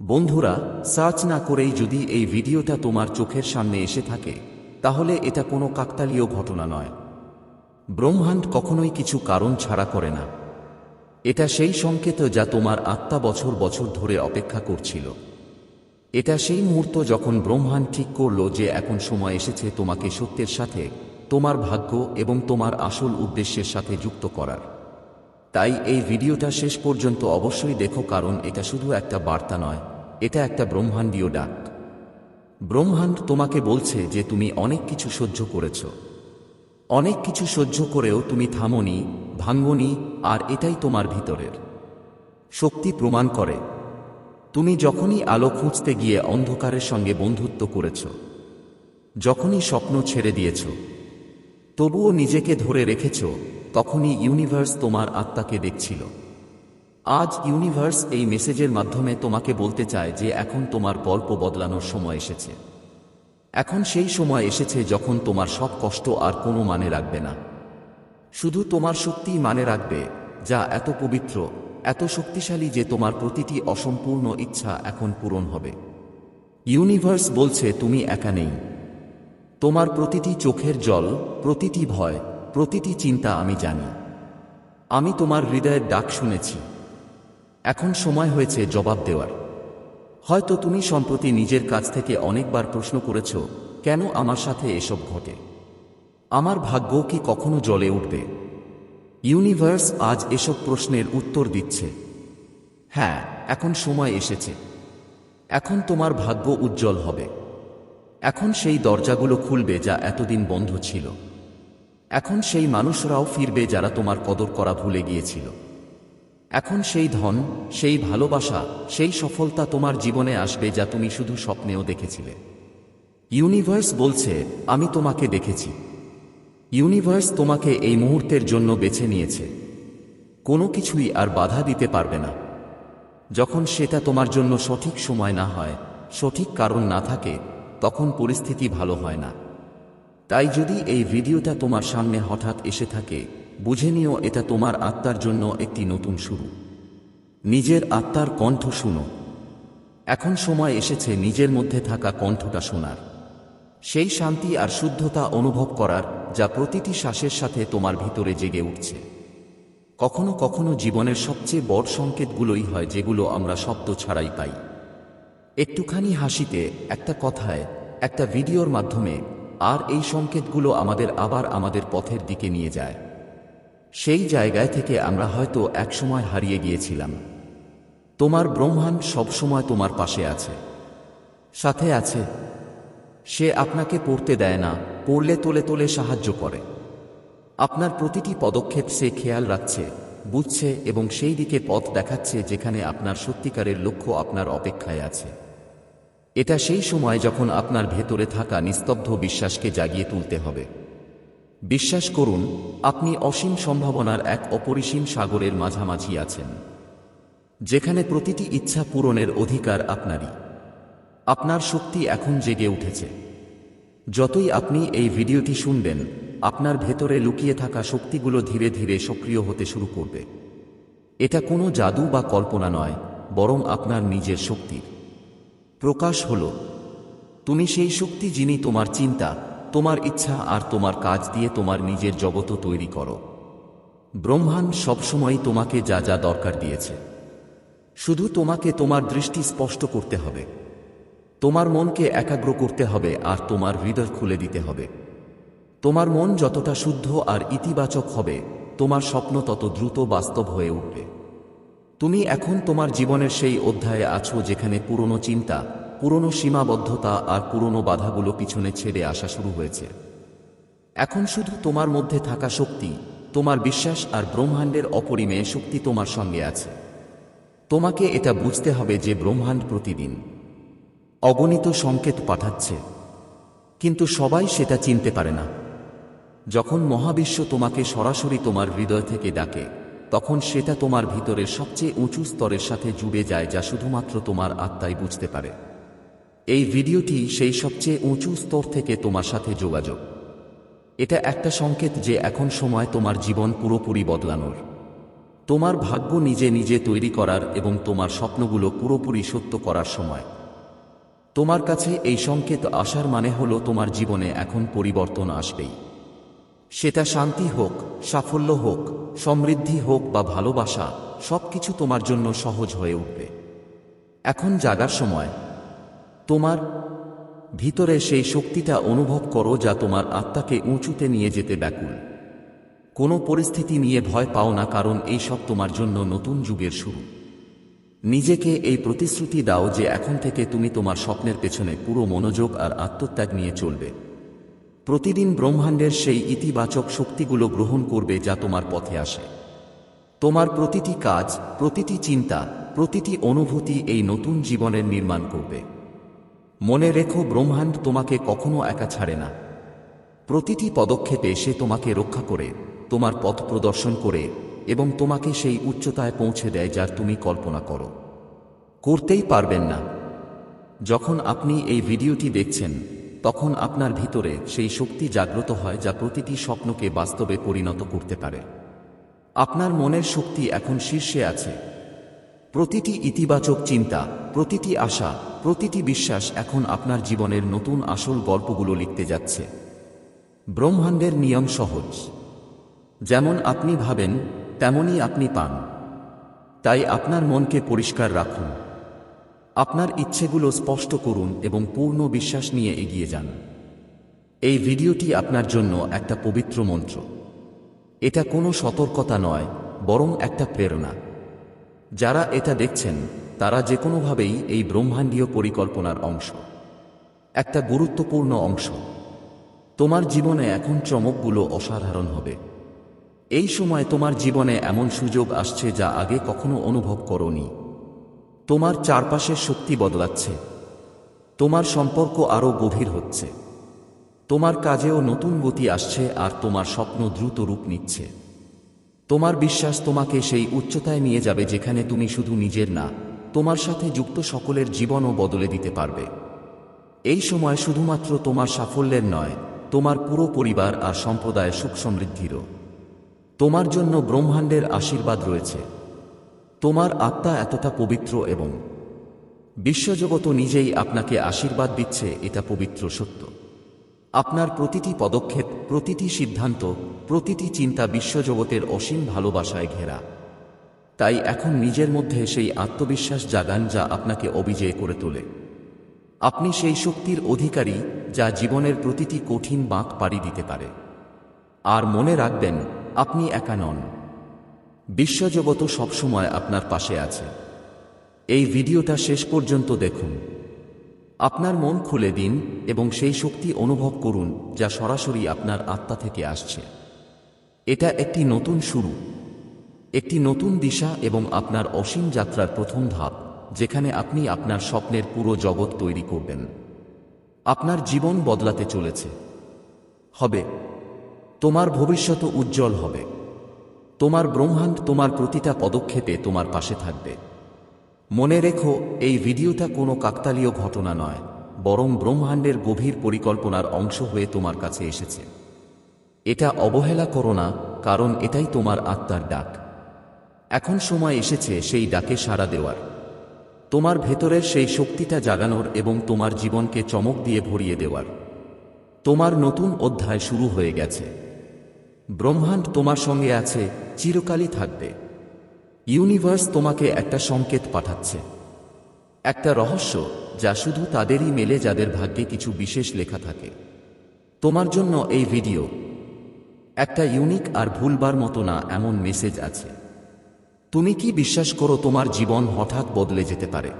বন্ধুরা, সার্চ না করেই যদি এই ভিডিওটা তোমার চোখের সামনে এসে থাকে, তাহলে এটা কোনো কাকতালীয় ঘটনা নয়। ব্রহ্মাণ্ড কখনোই কিছু কারণ ছাড়া করে না। এটা সেই সংকেত যা তোমার আত্মা বছর বছর ধরে অপেক্ষা করছিল। এটা সেই মুহূর্ত যখন ব্রহ্মাণ্ড ঠিক করল যে এখন সময় এসেছে তোমাকে সত্যের সাথে, তোমার ভাগ্য এবং তোমার আসল উদ্দেশ্যের সাথে যুক্ত করার। তাই এই ভিডিওটা শেষ পর্যন্ত অবশ্যই দেখো কারণ এটা শুধু একটা বার্তা নয়, এটা একটা ব্রহ্মাণ্ডীয় ডাক। ব্রহ্মাণ্ড তোমাকে বলছে যে তুমি অনেক কিছু সহ্য করেছ। অনেক কিছু সহ্য করেও তুমি থামনি, ভাঙ্গনি, আর এটাই তোমার ভিতরের। শক্তি প্রমাণ করে। তুমি যখনই আলো খুঁজতে গিয়ে অন্ধকারের সঙ্গে বন্ধুত্ব করেছ, যখনই স্বপ্ন ছেড়ে দিয়েছ, তবুও নিজেকে ধরে রেখেছ তখনই ইউনিভার্স তোমার আত্মাকে দেখছিল। আজ ইউনিভার্স এই মেসেজের মাধ্যমে তোমাকে বলতে চায় যে এখন তোমার গল্প বদলানোর সময় এসেছে। এখন সেই সময় এসেছে যখন তোমার সব কষ্ট আর কোনো মানে রাখবে না। শুধু তোমার শক্তিই মানে রাখবে, যা এত পবিত্র, এত শক্তিশালী যে তোমার প্রতিটি অসম্পূর্ণ ইচ্ছা এখন পূরণ হবে। ইউনিভার্স বলছে, তুমি একা নেই। তোমার প্রতিটি চোখের জল, প্রতিটি ভয় প্রতিটি চিন্তা আমি জানি। আমি তোমার হৃদয়ের ডাক শুনেছি। এখন সময় হয়েছে জবাব দেওয়ার। হয়তো তুমি সম্প্রতি নিজের কাছ থেকে অনেকবার প্রশ্ন করেছ, কেন আমার সাথে এসব ঘটে? আমার ভাগ্য কি কখনো জলে উঠবে? ইউনিভার্স আজ এসব প্রশ্নের উত্তর দিচ্ছে। হ্যাঁ এখন সময় এসেছে। এখন তোমার ভাগ্য উজ্জ্বল হবে। এখন সেই দরজাগুলো খুলবে যা এতদিন বন্ধ ছিল। এখন সেই মানুষরাও ফিরবে যারা তোমার কদর করা ভুলে গিয়েছিল। এখন সেই ধন, সেই ভালোবাসা, সেই সফলতা তোমার জীবনে আসবে যা তুমি শুধু স্বপ্নেও দেখেছিলে। ইউনিভার্স বলছে, আমি তোমাকে দেখেছি। ইউনিভার্স তোমাকে এই মুহূর্তের জন্য বেছে নিয়েছে। কোনো কিছুই আর বাধা দিতে পারবে না। যখন সেটা তোমার জন্য সঠিক সময় না হয়, সঠিক কারণ না থাকে, তখন পরিস্থিতি ভালো হয় না। তাই যদি এই ভিডিওটা তোমার সামনে হঠাৎ এসে থাকে, বুঝে নিও এটা তোমার আত্মার জন্য একটি নতুন শুরু। নিজের আত্মার কণ্ঠ শুনো। এখন সময় এসেছে নিজের মধ্যে থাকা কণ্ঠটা শোনার। সেই শান্তি আর শুদ্ধতা অনুভব করার, যা প্রতিটি শ্বাসের সাথে তোমার ভিতরে জেগে উঠছে। কখনো কখনো জীবনের সবচেয়ে বড় সংকেতগুলোই হয় যেগুলো আমরা শব্দ ছাড়াই পাই। একটুখানি হাসিতে, একটা কথায়, একটা ভিডিওর মাধ্যমে আর এই সংকেতগুলো আমাদের আবার আমাদের পথের দিকে নিয়ে যায়। সেই জায়গায় থেকে আমরা হয়তো একসময় হারিয়ে গিয়েছিলাম। তোমার ব্রহ্মাণ্ড সবসময় তোমার পাশে আছে। সাথে আছে। সে আপনাকে পড়তে দেয় না, পড়লে তোলে তোলে সাহায্য করে। আপনার প্রতিটি পদক্ষেপ সে খেয়াল রাখছে, বুঝছে এবং সেই দিকে পথ দেখাচ্ছে যেখানে আপনার সত্যিকারের লক্ষ্য আপনার অপেক্ষায় আছে। এটা সেই সময় যখন আপনার ভেতরে থাকা নিস্তব্ধ বিশ্বাসকে জাগিয়ে তুলতে হবে। বিশ্বাস করুন, আপনি অসীম সম্ভাবনার এক অপরিসীম সাগরের মাঝামাঝি আছেন। যেখানে প্রতিটি ইচ্ছা পূরণের অধিকার আপনারই। আপনার শক্তি এখন জেগে উঠেছে। যতই আপনি এই ভিডিওটি শুনবেন, আপনার ভেতরে লুকিয়ে থাকা শক্তিগুলো ধীরে ধীরে সক্রিয় হতে শুরু করবে। এটা কোনো জাদু বা কল্পনা নয়, বরং আপনার নিজের শক্তির। প্রকাশ হল, তুমি সেই শক্তি যিনি তোমার চিন্তা, তোমার ইচ্ছা আর তোমার কাজ দিয়ে তোমার নিজের জগত তৈরি করো। ব্রহ্মাণ্ড সবসময় তোমাকে যা যা দরকার দিয়েছে। শুধু তোমাকে তোমার দৃষ্টি স্পষ্ট করতে হবে। তোমার মনকে একাগ্র করতে হবে আর তোমার হৃদয় খুলে দিতে হবে। তোমার মন যতটা শুদ্ধ আর ইতিবাচক হবে, তোমার স্বপ্ন তত দ্রুত বাস্তব হয়ে উঠবে। তুমি এখন তোমার জীবনের সেই অধ্যায়ে আছো যেখানে পুরনো চিন্তা, পুরনো সীমাবদ্ধতা আর পুরনো বাধাগুলো পিছনে ছেড়ে আসা শুরু হয়েছে। এখন শুধু তোমার মধ্যে থাকা শক্তি, তোমার বিশ্বাস আর ব্রহ্মাণ্ডের অপরিমেয় শক্তি তোমার সঙ্গে আছে। তোমাকে এটা বুঝতে হবে যে ব্রহ্মাণ্ড প্রতিদিন অগণিত সংকেত পাঠাচ্ছে। কিন্তু সবাই সেটা চিনতে পারে না। যখন মহাবিশ্ব তোমাকে সরাসরি তোমার হৃদয় থেকে ডাকে তখন সেটা তোমার ভিতরের সবচেয়ে উঁচু স্তরের সাথে জুড়ে যায় যা শুধুমাত্র তোমার আত্মাই বুঝতে পারে। এই ভিডিওটি সেই সবচেয়ে উঁচু স্তর থেকে তোমার সাথে যোগাযোগ। এটা একটা সংকেত যে এখন সময় তোমার জীবন পুরোপুরি বদলানোর। তোমার ভাগ্য নিজে নিজে তৈরি করার এবং তোমার স্বপ্নগুলো পুরোপুরি সত্য করার সময়। তোমার কাছে এই সংকেত আসার মানে হলো তোমার জীবনে এখন পরিবর্তন আসবেই। সেটা শান্তি হোক, সাফল্য হোক, সমৃদ্ধি হোক বা ভালোবাসা, সবকিছু তোমার জন্য সহজ হয়ে উঠবে। এখন জাগার সময়। তোমার ভিতরে সেই শক্তিটা অনুভব করো যা তোমার আত্মাকে উঁচুতে নিয়ে যেতে ব্যাকুল। কোনো পরিস্থিতি নিয়ে ভয় পাও না কারণ এই সব তোমার জন্য নতুন যুগের শুরু। নিজেকে এই প্রতিশ্রুতি দাও যে এখন থেকে তুমি তোমার স্বপ্নের পেছনে পুরো মনোযোগ আর আত্মত্যাগ নিয়ে চলবে। প্রতিদিন ব্রহ্মাণ্ডের সেই ইতিবাচক শক্তিগুলো গ্রহণ করবে যা তোমার পথে আসে। তোমার প্রতিটি কাজ, প্রতিটি চিন্তা, প্রতিটি অনুভূতি এই নতুন জীবনের নির্মাণ করবে। মনে রেখো, ব্রহ্মাণ্ড তোমাকে কখনো একা ছাড়ে না। প্রতিটি পদক্ষেপে সে তোমাকে রক্ষা করে, তোমার পথ প্রদর্শন করে এবং তোমাকে সেই উচ্চতায় পৌঁছে দেয় যার তুমি কল্পনা করো। করতেই পারবেন না। যখন আপনি এই ভিডিওটি দেখছেন তখন আপনার ভিতরে সেই শক্তি জাগ্রত হয় যা প্রতিটি স্বপ্নকে বাস্তবে পরিণত করতে পারে। আপনার মনের শক্তি এখন শীর্ষে আছে। প্রতিটি ইতিবাচক চিন্তা, প্রতিটি আশা, প্রতিটি বিশ্বাস এখন আপনার জীবনের নতুন আসল গল্পগুলো লিখতে যাচ্ছে। ব্রহ্মাণ্ডের নিয়ম সহজ। যেমন আপনি ভাবেন, তেমনই আপনি পান। তাই আপনার মনকে পরিষ্কার রাখুন। আপনার ইচ্ছেগুলো স্পষ্ট করুন এবং পূর্ণ বিশ্বাস নিয়ে এগিয়ে যান। এই ভিডিওটি আপনার জন্য একটা পবিত্র মন্ত্র। এটা কোনো সতর্কতা নয়, বরং একটা প্রেরণা। যারা এটা দেখছেন, তারা যে কোনোভাবেই এই ব্রহ্মাণ্ডীয় পরিকল্পনার অংশ। একটা গুরুত্বপূর্ণ অংশ। তোমার জীবনে এখন চমকগুলো অসাধারণ হবে। এই সময় তোমার জীবনে এমন সুযোগ আসছে যা আগে কখনো অনুভব করনি। তোমার চারপাশের শক্তি বদলাচ্ছে। তোমার সম্পর্ক আরও গভীর হচ্ছে। তোমার কাজেও নতুন গতি আসছে আর তোমার স্বপ্ন দ্রুত রূপ নিচ্ছে। তোমার বিশ্বাস তোমাকে সেই উচ্চতায় নিয়ে যাবে যেখানে তুমি শুধু নিজের না, তোমার সাথে যুক্ত সকলের জীবনও বদলে দিতে পারবে। এই সময় শুধুমাত্র তোমার সাফল্যের নয়, তোমার পুরো পরিবার আর সম্প্রদায়ের সুখ সমৃদ্ধিরও। তোমার জন্য ব্রহ্মাণ্ডের আশীর্বাদ রয়েছে। তোমার আত্মা এতটা পবিত্র এবং বিশ্বজগত নিজেই আপনাকে আশীর্বাদ দিচ্ছে, এটা পবিত্র সত্য। আপনার প্রতিটি পদক্ষেপ, প্রতিটি সিদ্ধান্ত, প্রতিটি চিন্তা বিশ্বজগতের অসীম ভালোবাসায় ঘেরা। তাই এখন নিজের মধ্যে সেই আত্মবিশ্বাস জাগান যা আপনাকে অবিজয় করে তোলে। আপনি সেই শক্তির অধিকারী যা জীবনের প্রতিটি কঠিন বাঁক পাড়ি দিতে পারে। আর মনে রাখবেন, আপনি একা নন। বিশ্বজগত সবসময় আপনার পাশে আছে। এই ভিডিওটা শেষ পর্যন্ত দেখুন। আপনার মন খুলে দিন এবং সেই শক্তি অনুভব করুন যা সরাসরি আপনার আত্মা থেকে আসছে। এটা একটি নতুন শুরু। একটি নতুন দিশা এবং আপনার অসীম যাত্রার প্রথম ধাপ, যেখানে আপনি আপনার স্বপ্নের পুরো জগৎ তৈরি করবেন। আপনার জীবন বদলাতে চলেছে। হবে। তোমার ভবিষ্যৎ উজ্জ্বল হবে। তোমার ব্রহ্মাণ্ড তোমার প্রতিটা পদক্ষেপে তোমার পাশে থাকবে। মনে রেখো, এই ভিডিওটা কোনো কাকতালীয় ঘটনা নয়, বরং ব্রহ্মাণ্ডের গভীর পরিকল্পনার অংশ হয়ে তোমার কাছে এসেছে। এটা অবহেলা করো না, কারণ এটাই তোমার আত্মার ডাক। এখন সময় এসেছে সেই ডাকে সাড়া দেওয়ার। তোমার ভেতরের সেই শক্তিটা জাগানোর এবং তোমার জীবনকে চমক দিয়ে ভরিয়ে দেওয়ার। তোমার নতুন অধ্যায় শুরু হয়ে গেছে। ব্রহ্মাণ্ড তোমার সঙ্গে আছে, চিরকালই থাকবে। ইউনিভার্স তোমাকে একটা সংকেত পাঠাচ্ছে। একটা রহস্য যা শুধু তাদেরই মেলে যাদের ভাগ্যে কিছু বিশেষ লেখা থাকে। তোমার জন্য এই ভিডিও। একটা ইউনিক আর ভুলবার মতো না, এমন মেসেজ আছে। তুমি কি বিশ্বাস করো তোমার জীবন হঠাৎ বদলে যেতে পারে?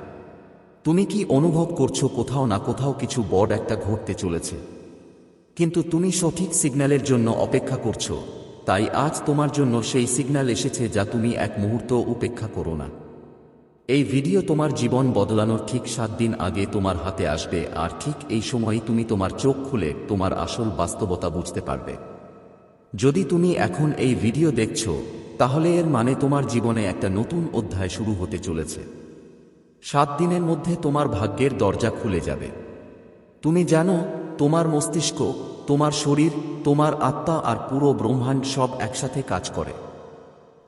তুমি কি অনুভব করছ কোথাও না কোথাও কিছু বড় একটা ঘটতে চলেছে? কিন্তু তুমি সঠিক সিগন্যালের জন্য অপেক্ষা করছ। তাই আজ তোমার জন্য সেই সিগন্যাল এসেছে যা তুমি এক মুহূর্ত উপেক্ষা করো না। এই ভিডিও তোমার জীবন বদলানোর ঠিক সাত দিন আগে তোমার হাতে আসবে আর ঠিক এই সময়ই তুমি তোমার চোখ খুলে তোমার আসল বাস্তবতা বুঝতে পারবে। যদি তুমি এখন এই ভিডিও দেখছ, তাহলে এর মানে তোমার জীবনে একটা নতুন অধ্যায় শুরু হতে চলেছে। সাত দিনের মধ্যে তোমার ভাগ্যের দরজা খুলে যাবে। তুমি জানো তোমার মস্তিষ্ক, তোমার শরীর, তোমার আত্মা আর পুরো ব্রহ্মাণ্ড সব একসাথে কাজ করে।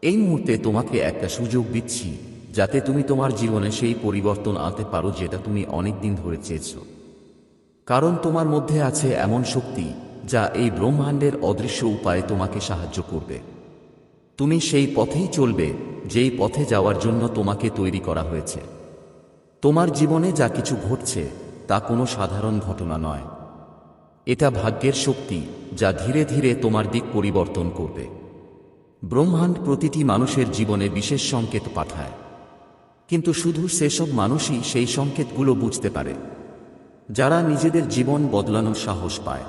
এই মুহূর্তে তোমাকে একটা সুযোগ দিচ্ছি, যাতে তুমি তোমার জীবনে সেই পরিবর্তন আনতে পারো যেটা তুমি অনেক দিন ধরে চেয়েছ। কারণ তোমার মধ্যে আছে এমন শক্তি, যা এই ব্রহ্মাণ্ডের অদৃশ্য উপায়ে তোমাকে সাহায্য করবে। তুমি সেই পথেই চলবে, যেই পথে যাওয়ার জন্য তোমাকে তৈরি করা হয়েছে। তোমার জীবনে যা কিছু ঘটছে, তা কোনো সাধারণ ঘটনা নয়। এটা ভাগ্যের শক্তি যা ধীরে ধীরে তোমার দিক পরিবর্তন করবে। ব্রহ্মাণ্ড প্রতিটি মানুষের জীবনে বিশেষ সংকেত পাঠায়। কিন্তু শুধু সেসব মানুষই সেই সংকেতগুলো বুঝতে পারে। যারা নিজেদের জীবন বদলানোর সাহস পায়।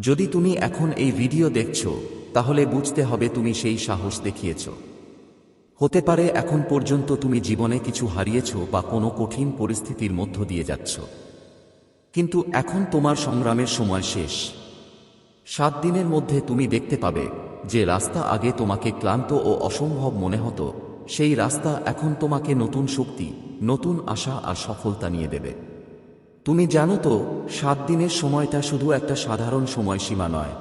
যদি তুমি এখন এই ভিডিও দেখছ, তাহলে বুঝতে হবে তুমি সেই সাহস দেখিয়েছ। হতে পারে এখন পর্যন্ত তুমি জীবনে কিছু হারিয়েছ বা কোনো কঠিন পরিস্থিতির মধ্য দিয়ে যাচ্ছ। কিন্তু এখন তোমার সংগ্রামের সময় শেষ। সাত দিনের মধ্যে তুমি দেখতে পাবে যে রাস্তা আগে তোমাকে ক্লান্ত ও অসম্ভব মনে হতো, সেই রাস্তা এখন তোমাকে নতুন শক্তি, নতুন আশা আর সফলতা নিয়ে দেবে। তুমি জানো তো, সাত দিনের সময়টা শুধু একটা সাধারণ সময়সীমা নয়।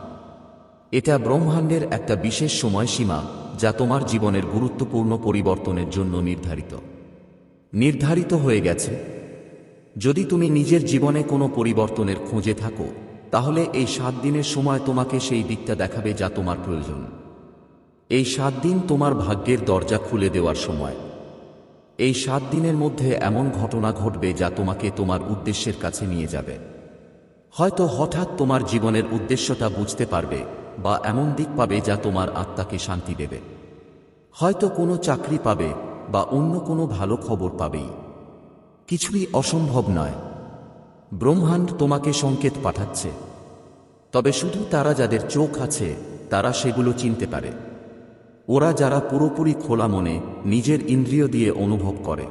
এটা ব্রহ্মাণ্ডের একটা বিশেষ সময়সীমা, যা তোমার জীবনের গুরুত্বপূর্ণ পরিবর্তনের জন্য নির্ধারিত। নির্ধারিত হয়ে গেছে যদি তুমি নিজের জীবনে কোনো পরিবর্তনের খোঁজে থাকো, তাহলে এই সাত দিনের সময় তোমাকে সেই দিকটা দেখাবে যা তোমার প্রয়োজন। এই সাত দিন তোমার ভাগ্যের দরজা খুলে দেওয়ার সময়। এই সাত দিনের মধ্যে এমন ঘটনা ঘটবে যা তোমাকে তোমার উদ্দেশ্যের কাছে নিয়ে যাবে। হয়তো হঠাৎ তোমার জীবনের উদ্দেশ্যটা বুঝতে পারবে বা এমন দিক পাবে যা তোমার আত্মাকে শান্তি দেবে। হয়তো কোনো চাকরি পাবে বা অন্য কোনো ভালো খবর পাবেই। কিছুই অসম্ভব নয়। ব্রহ্মাণ্ড তোমাকে সংকেত পাঠাচ্ছে। তবে শুধু তারা যাদের চোখ আছে, তারা সেগুলো চিনতে পারে। ওরা যারা পুরোপুরি খোলা মনে, নিজের ইন্দ্রিয় দিয়ে অনুভব করে।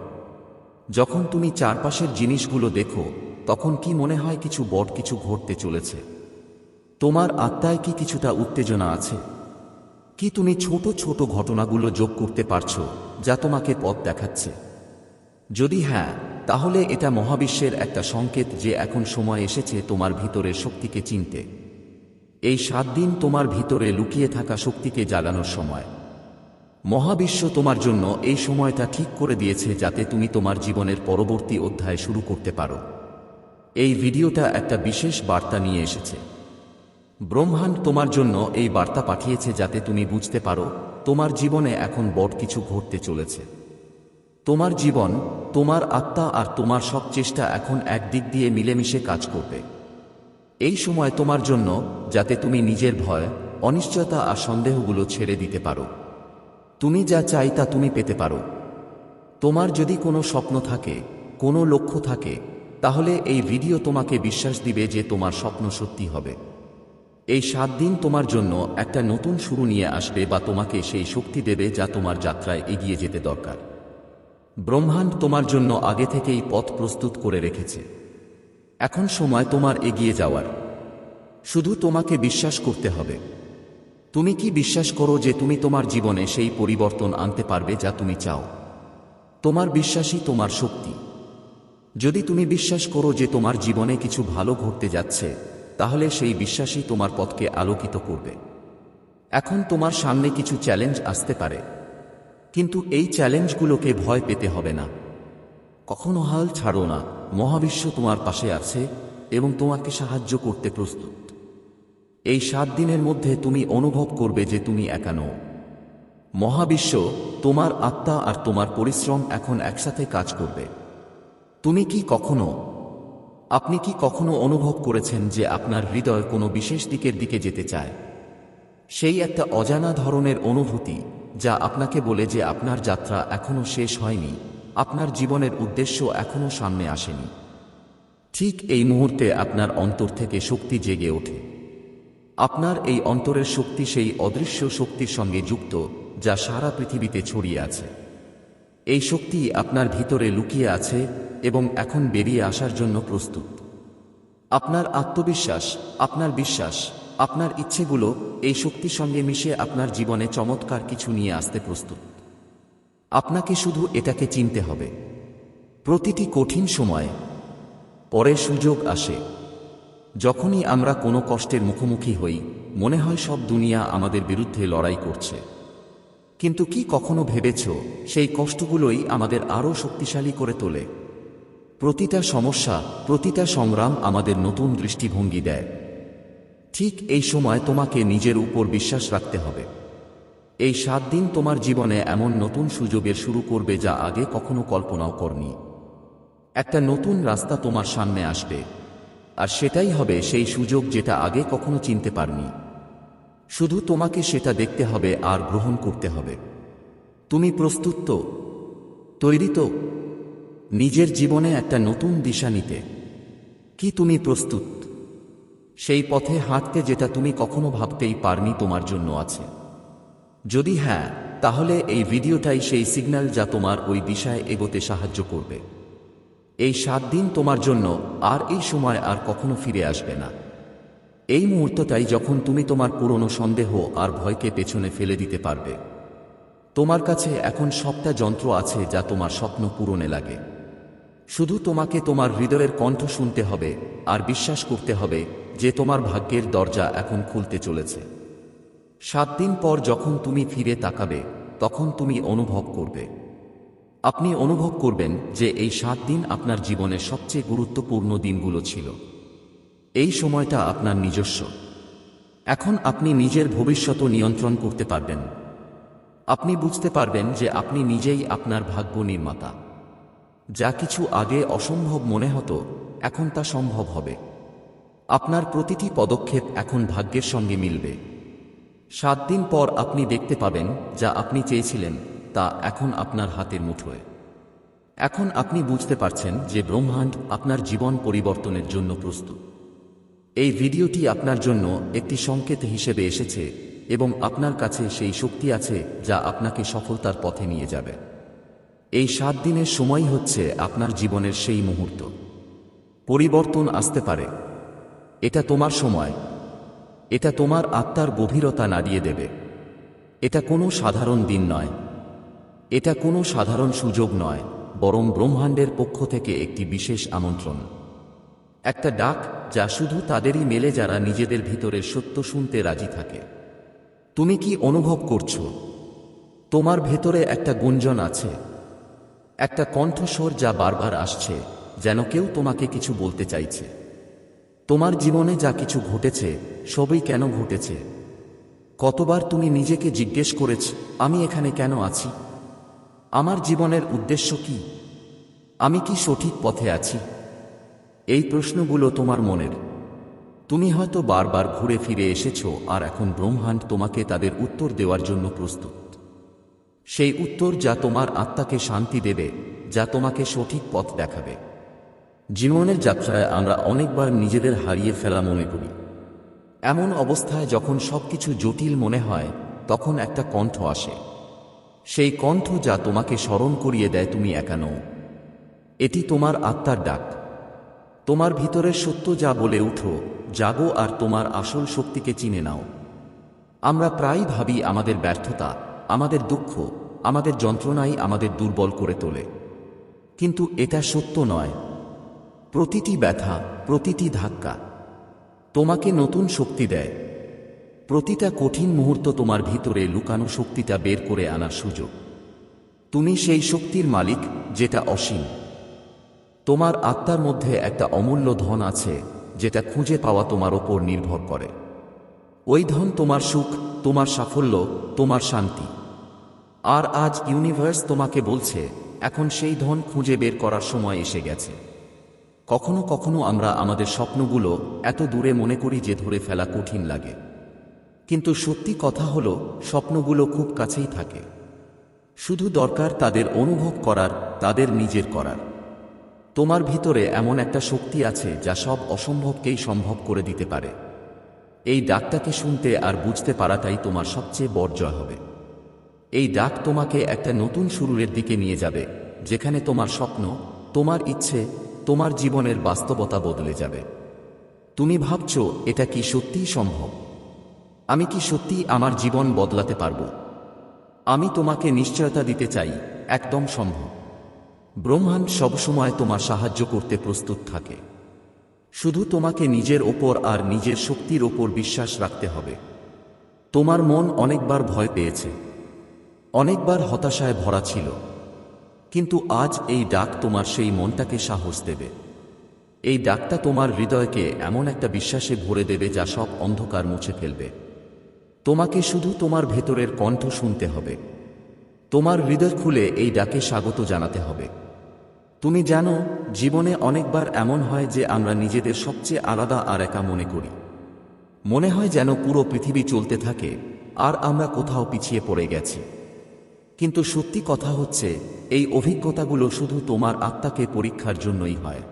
যখন তুমি চারপাশের জিনিসগুলো দেখো, তখন কি মনে হয় কিছু বট কিছু ঘটতে চলেছে? তোমার আত্মায় কি কিছুটা উত্তেজনা আছে? কি তুমি ছোট ছোট ঘটনাগুলো যোগ করতে পারছ, যা তোমাকে পথ দেখাচ্ছে? যদি হ্যাঁ তাহলে এটা মহাবিশ্বের একটা সংকেত যে এখন সময় এসেছে তোমার ভিতরের শক্তিকে চিনতে। এই সাত দিন তোমার ভিতরে লুকিয়ে থাকা শক্তিকে জ্বালানোর সময়। মহাবিশ্ব তোমার জন্য এই সময়টা ঠিক করে দিয়েছে যাতে তুমি তোমার জীবনের পরবর্তী অধ্যায় শুরু করতে পারো। এই ভিডিওটা একটা বিশেষ বার্তা নিয়ে এসেছে। ব্রহ্মাণ্ড তোমার জন্য এই বার্তা পাঠিয়েছে যাতে তুমি বুঝতে পারো তোমার জীবনে এখন বড় কিছু ঘটতে চলেছে। তোমার জীবন, তোমার আত্মা আর তোমার সব চেষ্টা এখন একদিক দিয়ে মিলেমিশে কাজ করবে। এই সময় তোমার জন্য, যাতে তুমি নিজের ভয়, অনিশ্চয়তা আর সন্দেহগুলো ছেড়ে দিতে পারো। তুমি যা চাই তা তুমি পেতে পারো। তোমার যদি কোনো স্বপ্ন থাকে, কোনো লক্ষ্য থাকে, তাহলে এই ভিডিও তোমাকে বিশ্বাস দিবে যে তোমার স্বপ্ন সত্যি হবে। এই সাত দিন তোমার জন্য একটা নতুন শুরু নিয়ে আসবে বা তোমাকে সেই শক্তি দেবে যা তোমার যাত্রায় এগিয়ে যেতে দরকার। ব্রহ্মাণ্ড তোমার জন্য আগে থেকেই পথ প্রস্তুত করে রেখেছে। এখন সময় তোমার এগিয়ে যাওয়ার। শুধু তোমাকে বিশ্বাস করতে হবে। তুমি কি বিশ্বাস করো যে তুমি তোমার জীবনে সেই পরিবর্তন আনতে পারবে যা তুমি চাও? তোমার বিশ্বাসই তোমার শক্তি। যদি তুমি বিশ্বাস করো যে তোমার জীবনে কিছু ভালো ঘটতে যাচ্ছে, তাহলে সেই বিশ্বাসই তোমার পথকে আলোকিত করবে। এখন তোমার সামনে কিছু চ্যালেঞ্জ আসতে পারে। কিন্তু এই চ্যালেঞ্জগুলোকে ভয় পেতে হবে না। কখনো হাল ছাড়ো না। মহাবিশ্ব তোমার পাশে আছে এবং তোমাকে সাহায্য করতে প্রস্তুত। এই সাত দিনের মধ্যে তুমি অনুভব করবে যে তুমি একানো মহাবিশ্ব তোমার আত্মা আর তোমার পরিশ্রম এখন একসাথে কাজ করবে। তুমি কি কখনো, আপনি কি কখনো অনুভব করেছেন যে আপনার হৃদয় কোনো বিশেষ দিকের দিকে যেতে চায়? সেই একটা অজানা ধরনের অনুভূতি যা আপনাকে বলে যে আপনার যাত্রা এখনও শেষ হয়নি, আপনার জীবনের উদ্দেশ্য এখনও সামনে আসেনি। ঠিক এই মুহূর্তে আপনার অন্তর থেকে শক্তি জেগে ওঠে। আপনার এই অন্তরের শক্তি সেই অদৃশ্য শক্তির সঙ্গে যুক্ত, যা সারা পৃথিবীতে ছড়িয়ে আছে। এই শক্তি আপনার ভিতরে লুকিয়ে আছে এবং এখন বেরিয়ে আসার জন্য প্রস্তুত। আপনার আত্মবিশ্বাস, আপনার বিশ্বাস আপনার ইচ্ছেগুলো এই শক্তির সঙ্গে মিশে আপনার জীবনে চমৎকার কিছু নিয়ে আসতে প্রস্তুত। আপনাকে শুধু এটাকে চিনতে হবে। প্রতিটি কঠিন সময় পরে সুযোগ আসে। যখনই আমরা কোনো কষ্টের মুখোমুখি হই, মনে হয় সব দুনিয়া আমাদের বিরুদ্ধে লড়াই করছে। কিন্তু কি কখনো ভেবেছ, সেই কষ্টগুলোই আমাদের আরও শক্তিশালী করে তোলে? প্রতিটা সমস্যা, প্রতিটা সংগ্রাম আমাদের নতুন দৃষ্টিভঙ্গি দেয়। ঠিক এই সময় তোমাকে নিজের উপর বিশ্বাস রাখতে হবে। এই সাত দিন তোমার জীবনে এমন নতুন সুযোগের শুরু করবে যা আগে কখনো কল্পনাও করনি। একটা নতুন রাস্তা তোমার সামনে আসবে, আর সেটাই হবে সেই সুযোগ যেটা আগে কখনো চিনতে পারনি। শুধু তোমাকে সেটা দেখতে হবে আর গ্রহণ করতে হবে। তুমি প্রস্তুত তো? তৈরি তো? নিজের জীবনে একটা নতুন দিশা নিতে। কি তুমি প্রস্তুত? সেই পথে হাঁটতে যেটা তুমি কখনো ভাবতেই পারনি তোমার জন্য আছে। যদি হ্যাঁ তাহলে এই ভিডিওটাই সেই সিগন্যাল যা তোমার ওই দিশায় এগোতে সাহায্য করবে। এই সাত দিন তোমার জন্য আর এই সময় আর কখনো ফিরে আসবে না। এই মুহূর্তটাই যখন তুমি তোমার পুরনো সন্দেহ আর ভয়কে পেছনে ফেলে দিতে পারবে। তোমার কাছে এখন সবটা যন্ত্র আছে যা তোমার স্বপ্ন পূরণে লাগে। শুধু তোমাকে তোমার হৃদয়ের কণ্ঠ শুনতে হবে আর বিশ্বাস করতে হবে যে তোমার ভাগ্যের দরজা এখন খুলতে চলেছে। সাত দিন পর যখন তুমি ফিরে তাকাবে, তখন তুমি অনুভব করবে। আপনি অনুভব করবেন যে এই সাত দিন আপনার জীবনের সবচেয়ে গুরুত্বপূর্ণ দিনগুলো ছিল। এই সময়টা আপনার নিজস্ব। এখন আপনি নিজের ভবিষ্যৎ নিয়ন্ত্রণ করতে পারবেন। আপনি বুঝতে পারবেন যে আপনি নিজেই আপনার ভাগ্য নির্মাতা। যা কিছু আগে অসম্ভব মনে হতো, এখন তা সম্ভব হবে। আপনার প্রতিটি পদক্ষেপ এখন ভাগ্যের সঙ্গে মিলবে। সাত দিন পর আপনি দেখতে পাবেন যা আপনি চেয়েছিলেন, তা এখন আপনার হাতের মুঠোয়। এখন আপনি বুঝতে পারছেন যে ব্রহ্মাণ্ড আপনার জীবন পরিবর্তনের জন্য প্রস্তুত। এই ভিডিওটি আপনার জন্য একটি সংকেত হিসেবে এসেছে এবং আপনার কাছে সেই শক্তি আছে যা আপনাকে সফলতার পথে নিয়ে যাবে। এই সাত দিনের সময় হচ্ছে আপনার জীবনের সেই মুহূর্ত। পরিবর্তন আসতে পারে। এটা তোমার সময়। এটা তোমার আত্মার গভীরতা নাড়িয়ে দেবে। এটা কোনো সাধারণ দিন নয়। এটা কোনো সাধারণ সুযোগ নয়, বরং ব্রহ্মাণ্ডের পক্ষ থেকে একটি বিশেষ আমন্ত্রণ। একটা ডাক যা শুধু তাদেরই মেলে যারা নিজেদের ভিতরে সত্য শুনতে রাজি থাকে। তুমি কি অনুভব করছ? তোমার ভেতরে একটা গুঞ্জন আছে। একটা কণ্ঠস্বর যা বারবার আসছে, যেন কেউ তোমাকে কিছু বলতে চাইছে। তোমার জীবনে যা কিছু ঘটেছে, সবই কেন ঘটেছে? কতবার তুমি নিজেকে জিজ্ঞেস করেছ, আমি এখানে কেন আছি? আমার জীবনের উদ্দেশ্য কি? আমি কি সঠিক পথে আছি? এই প্রশ্নগুলো তোমার মনের। তুমি হয়তো বারবার ঘুরে ফিরে এসেছ, আর এখন ব্রহ্মাণ্ড তোমাকে তাদের উত্তর দেওয়ার জন্য প্রস্তুত। সেই উত্তর যা তোমার আত্মাকে শান্তি দেবে, যা তোমাকে সঠিক পথ দেখাবে। জীবনের যাত্রায় আমরা অনেকবার নিজেদের হারিয়ে ফেলা মনে করি। এমন অবস্থায় যখন সবকিছু জটিল মনে হয়, তখন একটা কণ্ঠ আসে। সেই কণ্ঠ যা তোমাকে স্মরণ করিয়ে দেয় তুমি একা নও। এটি তোমার আত্মার ডাক। তোমার ভিতরের সত্য যা বলে উঠো, জাগো আর তোমার আসল শক্তিকে চিনে নাও। আমরা প্রায় ভাবি আমাদের ব্যর্থতা, আমাদের দুঃখ, আমাদের যন্ত্রণাই আমাদের দুর্বল করে তোলে। কিন্তু এটা সত্য নয়। প্রতিটি ব্যথা, প্রতিটি ধাক্কা তোমাকে নতুন শক্তি দেয়। প্রতিটা কঠিন মুহূর্ত তোমার ভিতরে লুকানো শক্তিটা বের করে আনার সুযোগ। তুমি সেই শক্তির মালিক, যেটা অসীম। তোমার আত্মার মধ্যে একটা অমূল্য ধন আছে, যেটা খুঁজে পাওয়া তোমার ওপর নির্ভর করে। ওই ধন তোমার সুখ, তোমার সাফল্য, তোমার শান্তি। আর আজ ইউনিভার্স তোমাকে বলছে, এখন সেই ধন খুঁজে বের করার সময় এসে গেছে। কখনো কখনো আমরা আমাদের স্বপ্নগুলো এত দূরে মনে করি যে ধরে ফেলা কঠিন লাগে। কিন্তু সত্যি কথা হলো, স্বপ্নগুলো খুব কাছেই থাকে। শুধু দরকার তাদের অনুভব করার, তাদের নিজের করার। তোমার ভিতরে এমন একটা শক্তি আছে যা সব অসম্ভবকেই সম্ভব করে দিতে পারে। এই ডাকটাকে শুনতে আর বুঝতে পারাটাই তোমার সবচেয়ে বড় জয় হবে। এই ডাক তোমাকে একটা নতুন শুরুরের দিকে নিয়ে যাবে, যেখানে তোমার স্বপ্ন, তোমার ইচ্ছে তোমার জীবনের বাস্তবতা বদলে যাবে। তুমি ভাবছ, এটা কি সত্যিই সম্ভব? আমি কি সত্যি আমার জীবন বদলাতে পারব? আমি তোমাকে নিশ্চয়তা দিতে চাই, একদম সম্ভব। ব্রহ্মাণ্ড সবসময় তোমার সাহায্য করতে প্রস্তুত থাকে। শুধু তোমাকে নিজের ওপর আর নিজের শক্তির ওপর বিশ্বাস রাখতে হবে। তোমার মন অনেকবার ভয় পেয়েছে। অনেকবার হতাশায় ভরা ছিল। কিন্তু আজ এই ডাক তোমার সেই মনটাকে সাহস দেবে। এই ডাকটা তোমার হৃদয়কে এমন একটা বিশ্বাসে ভরে দেবে যা সব অন্ধকার মুছে ফেলবে। তোমাকে শুধু তোমার ভেতরের কণ্ঠ শুনতে হবে। তোমার হৃদয় খুলে এই ডাকে স্বাগত জানাতে হবে। তুমি জানো, জীবনে অনেকবার এমন হয় যে আমরা নিজেদের সবচেয়ে আলাদা আর একা মনে করি। মনে হয় যেন পুরো পৃথিবী চলতে থাকে, আর আমরা কোথাও পিছিয়ে পড়ে গেছি। কিন্তু সত্যি কথা হচ্ছে, এই অভিজ্ঞতাগুলো শুধু তোমার আত্মাকে পরীক্ষার জন্যই হয়।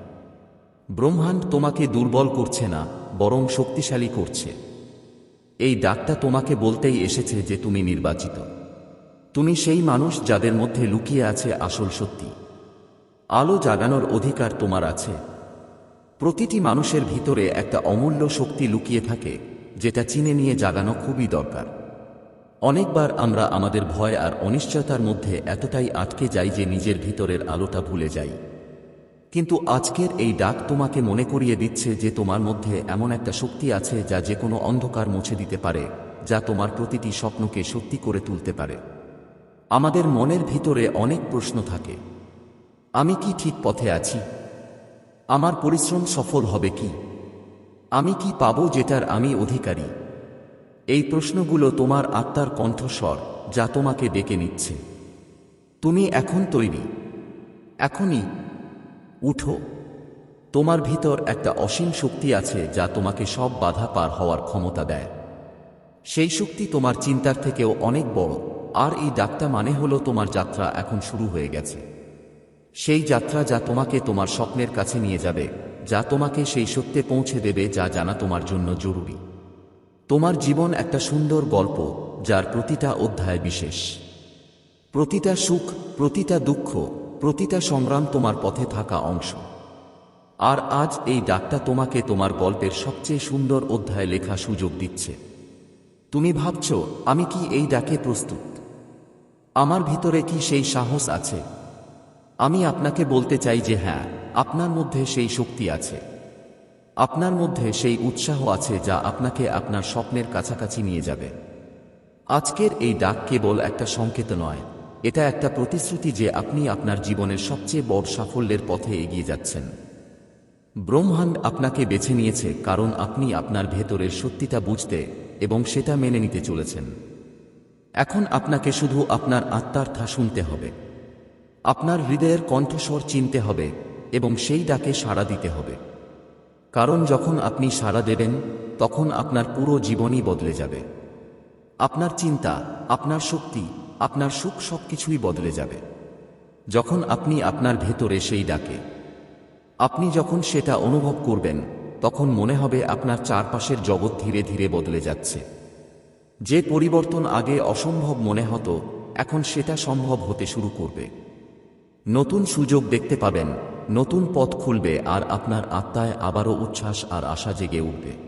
ব্রহ্মাণ্ড তোমাকে দুর্বল করছে না, বরং শক্তিশালী করছে। এই ডাকটা তোমাকে বলতেই এসেছে যে তুমি নির্বাচিত। তুমি সেই মানুষ যাদের মধ্যে লুকিয়ে আছে আসল সত্যি। আলো জাগানোর অধিকার তোমার আছে। প্রতিটি মানুষের ভিতরে একটা অমূল্য শক্তি লুকিয়ে থাকে, যেটা চিনে নিয়ে জাগানো খুবই দরকার। অনেকবার আমরা আমাদের ভয় আর অনিশ্চয়তার মধ্যে এতটাই আটকে যাই যে নিজের ভিতরের আলোটা ভুলে যাই। কিন্তু আজকের এই ডাক তোমাকে মনে করিয়ে দিচ্ছে যে তোমার মধ্যে এমন একটা শক্তি আছে যা যে কোনো অন্ধকার মুছে দিতে পারে, যা তোমার প্রতিটি স্বপ্নকে সত্যি করে তুলতে পারে। আমাদের মনের ভিতরে অনেক প্রশ্ন থাকে। আমি কি ঠিক পথে আছি? আমার পরিশ্রম সফল হবে কি? আমি কি পাবো যেটার আমি অধিকারী? এই প্রশ্নগুলো তোমার আত্মার কণ্ঠস্বর, যা তোমাকে ডেকে নিচ্ছে। তুমি এখন তৈরি। এখনই উঠো। তোমার ভিতর একটা অসীম শক্তি আছে, যা তোমাকে সব বাধা পার হওয়ার ক্ষমতা দেয়। সেই শক্তি তোমার চিন্তার থেকেও অনেক বড়। আর এই ডাকটা মানে হলো তোমার যাত্রা এখন শুরু হয়ে গেছে। সেই যাত্রা যা তোমাকে তোমার স্বপ্নের কাছে নিয়ে যাবে, যা তোমাকে সেই সত্যে পৌঁছে দেবে, যা জানা তোমার জন্য জরুরি। তোমার জীবন একটা সুন্দর গল্প, যার প্রতিটা অধ্যায় বিশেষ। প্রতিটা সুখ, প্রতিটা দুঃখ, প্রতিটা সংগ্রাম তোমার পথে থাকা অংশ। আর আজ এই ডাকটা তোমাকে তোমার গল্পের সবচেয়ে সুন্দর অধ্যায় লেখা সুযোগ দিচ্ছে। তুমি ভাবছ, আমি কি এই ডাকে প্রস্তুত? আমার ভিতরে কি সেই সাহস আছে? আমি আপনাকে বলতে চাই যে হ্যাঁ আপনার মধ্যে সেই শক্তি আছে। আপনার মধ্যে সেই উৎসাহ আছে যা আপনাকে আপনার স্বপ্নের কাছাকাছি নিয়ে যাবে। আজকের এই ডাক কেবল একটা সংকেত নয়, এটা একটা প্রতিশ্রুতি যে আপনি আপনার জীবনের সবচেয়ে বড় সাফল্যের পথে এগিয়ে যাচ্ছেন। ব্রহ্মাণ্ড আপনাকে বেছে নিয়েছে কারণ আপনি আপনার ভেতরের সত্যিটা বুঝতে এবং সেটা মেনে নিতে চলেছেন। এখন আপনাকে শুধু আপনার আত্মার থা শুনতে হবে। আপনার হৃদয়ের কণ্ঠস্বর চিনতে হবে এবং সেই ডাকে সাড়া দিতে হবে। কারণ যখন আপনি সাড়া দেবেন, তখন আপনার পুরো জীবনই বদলে যাবে। আপনার চিন্তা, আপনার শক্তি, আপনার সুখ সবকিছুই বদলে যাবে। যখন আপনি আপনার ভেতরে সেই ডাকে। আপনি যখন সেটা অনুভব করবেন, তখন মনে হবে আপনার চারপাশের জগৎ ধীরে ধীরে বদলে যাচ্ছে। যে পরিবর্তন আগে অসম্ভব মনে হতো, এখন সেটা সম্ভব হতে শুরু করবে। নতুন সুযোগ দেখতে পাবেন নতুন পথ খুলবে আর আপনার আত্মায় আবারও উচ্ছ্বাস আর আশা জেগে উঠবে।